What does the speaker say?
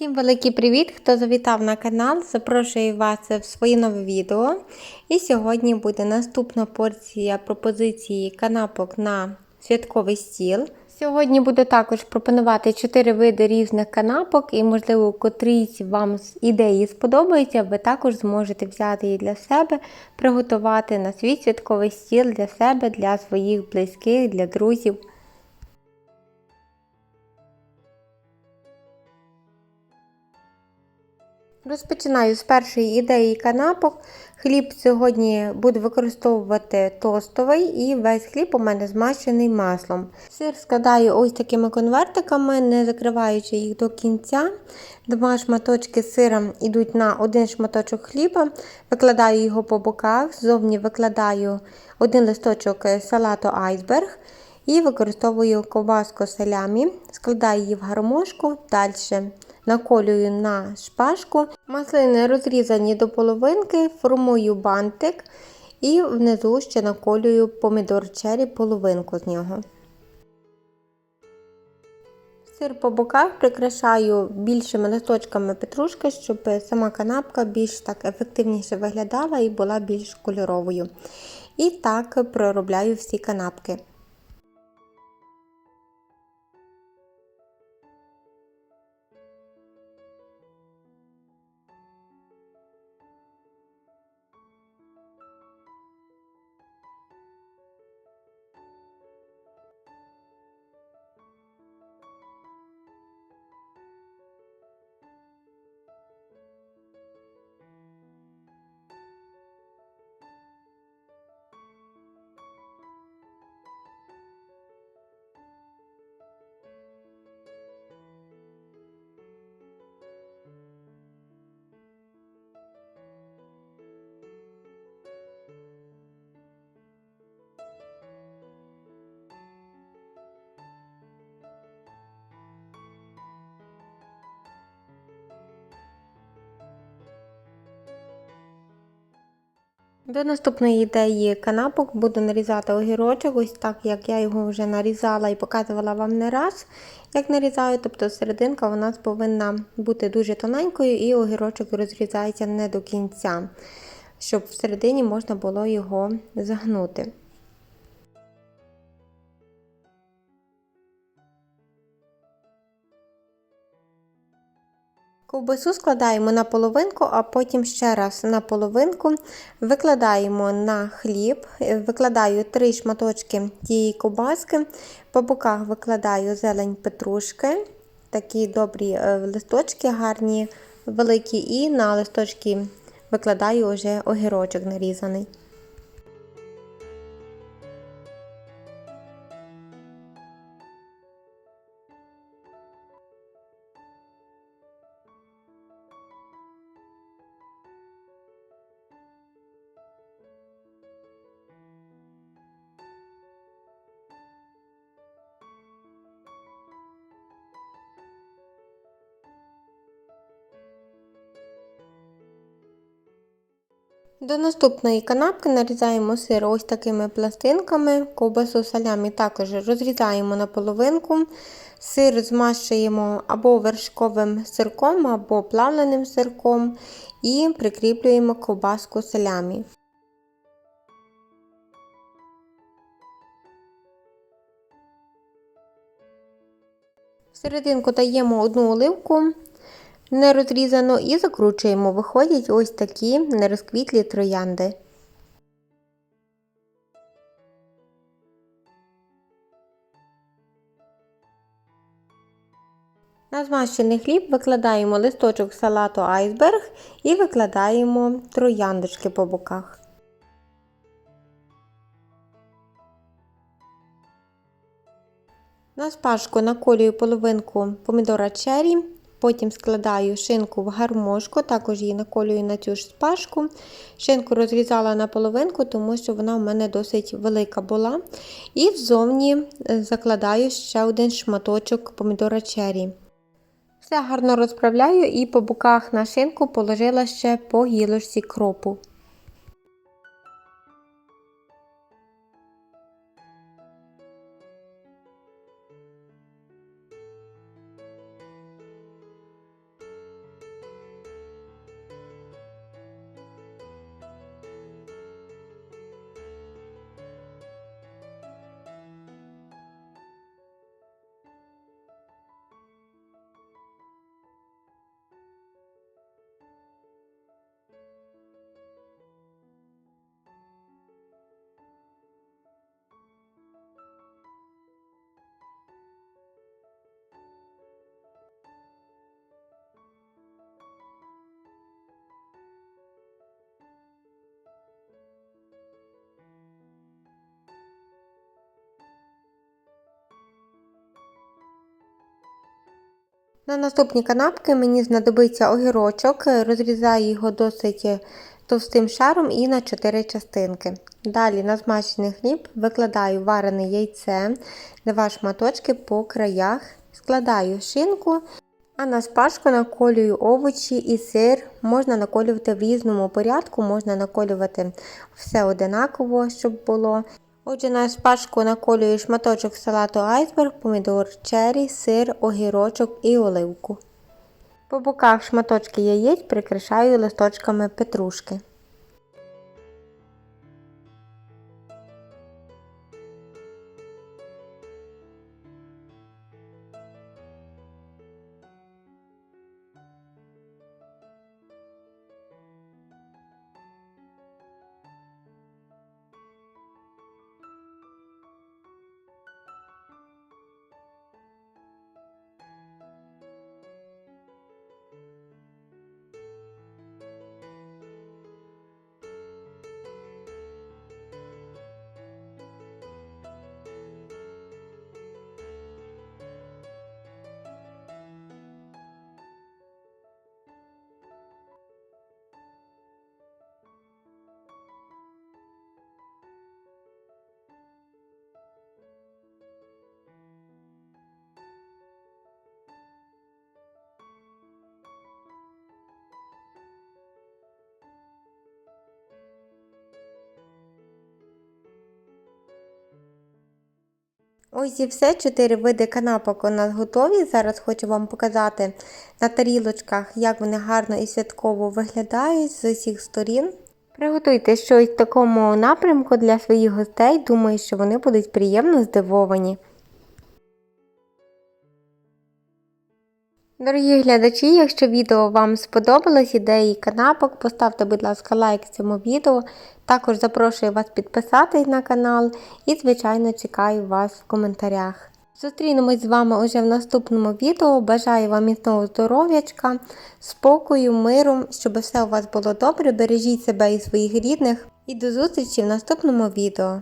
Всім великий привіт! Хто завітав на канал, запрошую вас в своє нове відео. І сьогодні буде наступна порція пропозиції канапок на святковий стіл. Сьогодні буду також пропонувати 4 види різних канапок, і, можливо, котрісь вам ідеї сподобається, ви також зможете взяти її для себе, приготувати на свій святковий стіл для себе, для своїх близьких, для друзів. Розпочинаю з першої ідеї канапок. Хліб сьогодні буду використовувати тостовий і весь хліб у мене змащений маслом. Сир складаю ось такими конвертиками, не закриваючи їх до кінця. Два шматочки сира йдуть на один шматочок хліба, викладаю його по боках, ззовні викладаю один листочок салату айсберг. І використовую ковбаску салямі, складаю її в гармошку, далі наколюю на шпажку. Маслини розрізані до половинки, формую бантик і внизу ще наколюю помідор чері половинку з нього. Сир по боках прикрашаю більшими листочками петрушки, щоб сама канапка більш так ефективніше виглядала і була більш кольоровою. І так проробляю всі канапки. До наступної ідеї канапок буду нарізати огірочок, ось так, як я його вже нарізала і показувала вам не раз, як нарізаю, тобто серединка у нас повинна бути дуже тоненькою і огірочок розрізається не до кінця, щоб всередині можна було його загнути. Ковбасу складаємо на половинку, а потім ще раз на половинку викладаємо на хліб, викладаю три шматочки тієї ковбаски, по боках викладаю зелень петрушки, такі добрі листочки, гарні, великі, і на листочки викладаю вже огірочок нарізаний. До наступної канапки нарізаємо сир ось такими пластинками, ковбасу салямі також розрізаємо на половинку. Сир змащуємо або вершковим сирком, або плавленим сирком і прикріплюємо ковбаску салямі. В серединку даємо одну оливку не розрізано і закручуємо. Виходять ось такі нерозквітлі троянди. На змащений хліб викладаємо листочок салату айсберг і викладаємо трояндочки по боках. На спашку наколюю половинку помідора чері Потім складаю шинку в гармошку, також її наколюю на цю ж спашку. Шинку розрізала на половинку, тому що вона в мене досить велика була. І ззовні е, закладаю ще один шматочок помідора черрі. Все гарно розправляю і по боках на шинку положила ще по гілочці кропу. На наступні канапки мені знадобиться огірочок, розрізаю його досить товстим шаром і на 4 частинки. Далі на змащений хліб викладаю варене яйце, два шматочки по краях, складаю шинку, а на спашку наколюю овочі і сир. Можна наколювати в різному порядку, можна наколювати все одинаково, щоб було. Отже, на шпажку наколюю шматочок салату айсберг, помідор черрі, сир, огірочок і оливку. По боках шматочки яєць прикрашаю листочками петрушки. Ось і все, чотири види канапок у нас готові. Зараз хочу вам показати на тарілочках, як вони гарно і святково виглядають з усіх сторін. Приготуйте щось в такому напрямку для своїх гостей. Думаю, що вони будуть приємно здивовані. Дорогі глядачі, якщо відео вам сподобалось, ідеї канапок, поставте, будь ласка, лайк цьому відео. Також запрошую вас підписатись на канал і, звичайно, чекаю вас в коментарях. Зустрінемось з вами уже в наступному відео. Бажаю вам міцного здоров'ячка, спокою, миру, щоб все у вас було добре. Бережіть себе і своїх рідних. І до зустрічі в наступному відео.